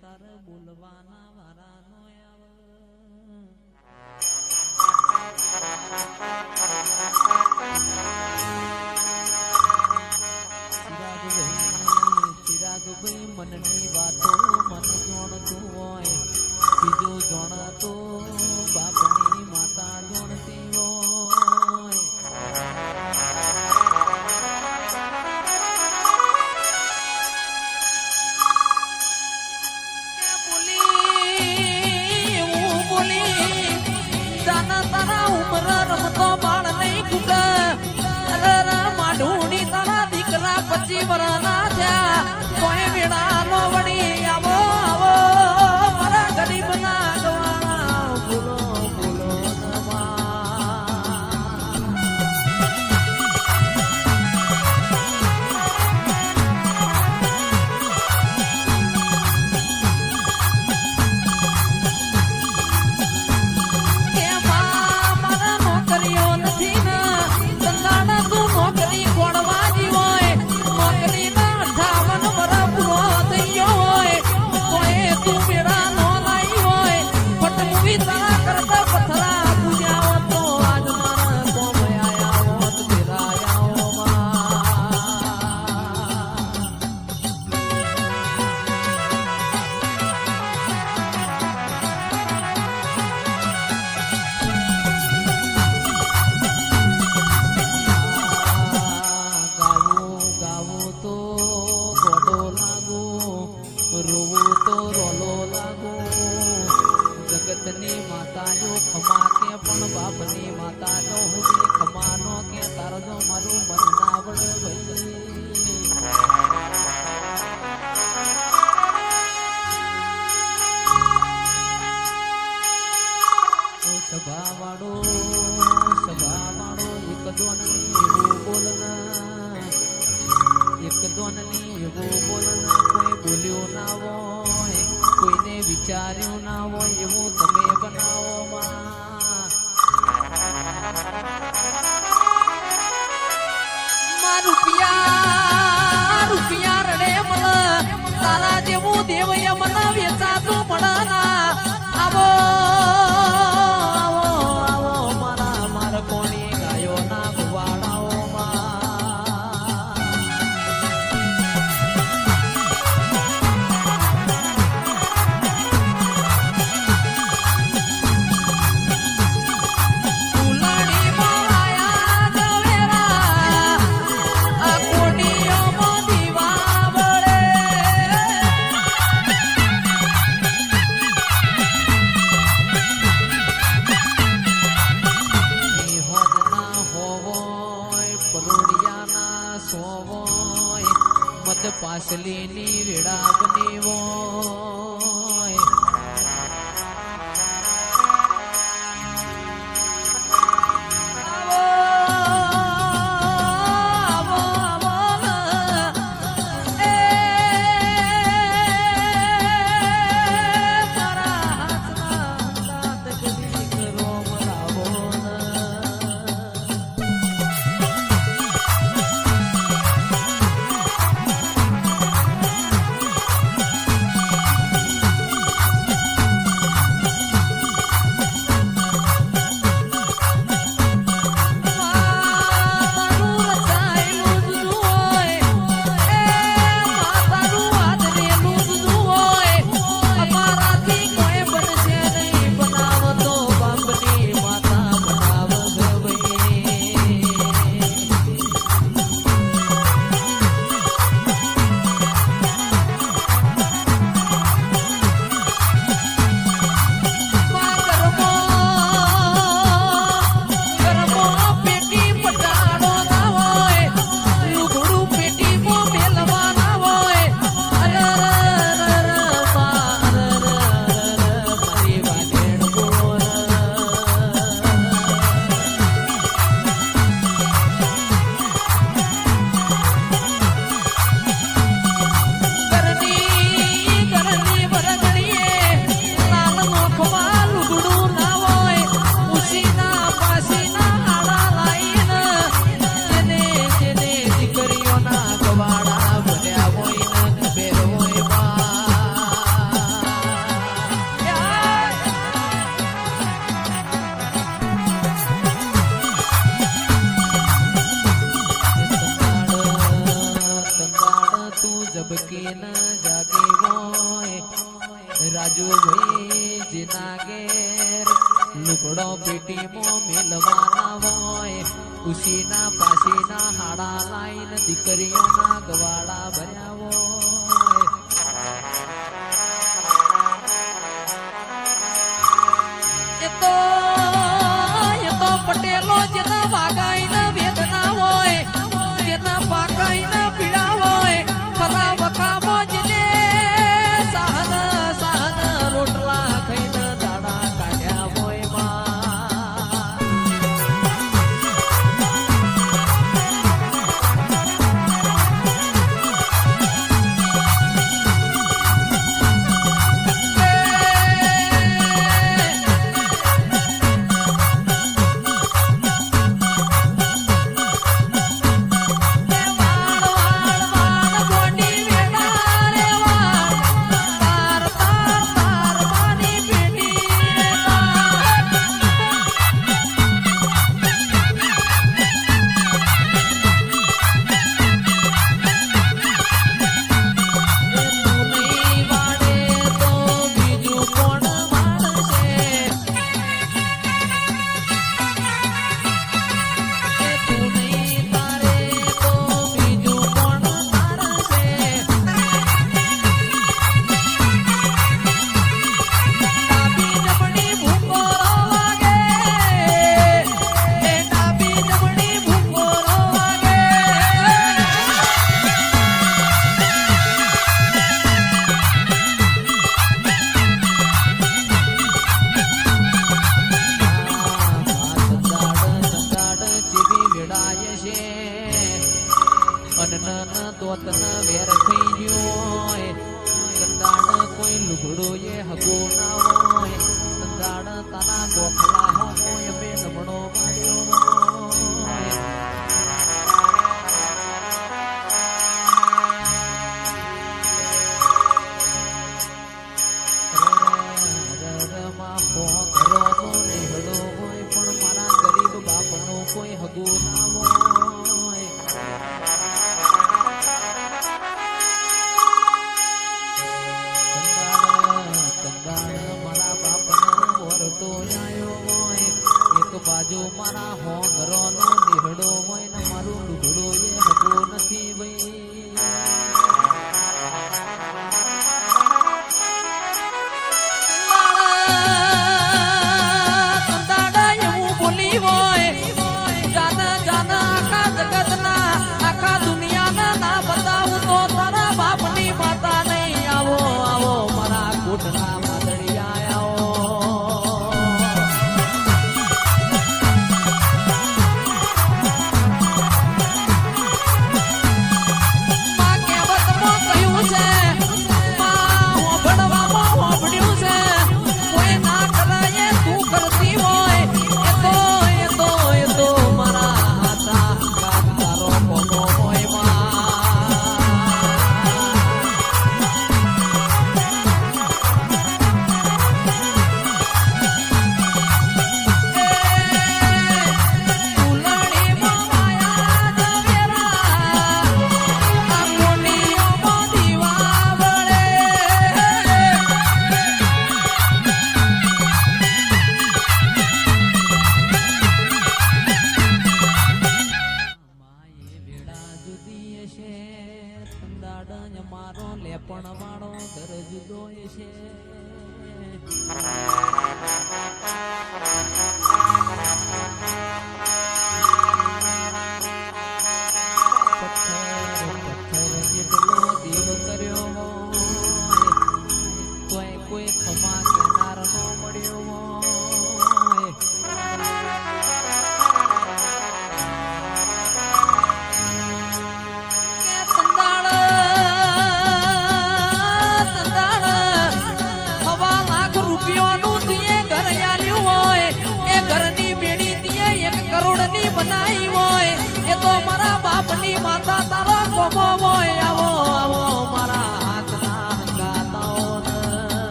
તાર બોલવાના વારા નો ચિરાગભાઈ મનની વાતો મન જોણતું હોય. બીજો જણાતો બાપની માતા જોણતી para 阿拉的蝴蝶，我要把它拍下。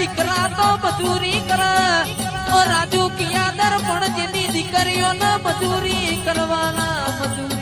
દીકરા તો મજૂરી કર. ઓ રાજુ કિયા પણ જેની દીકરીઓના મજૂરી કરવાના મજૂરી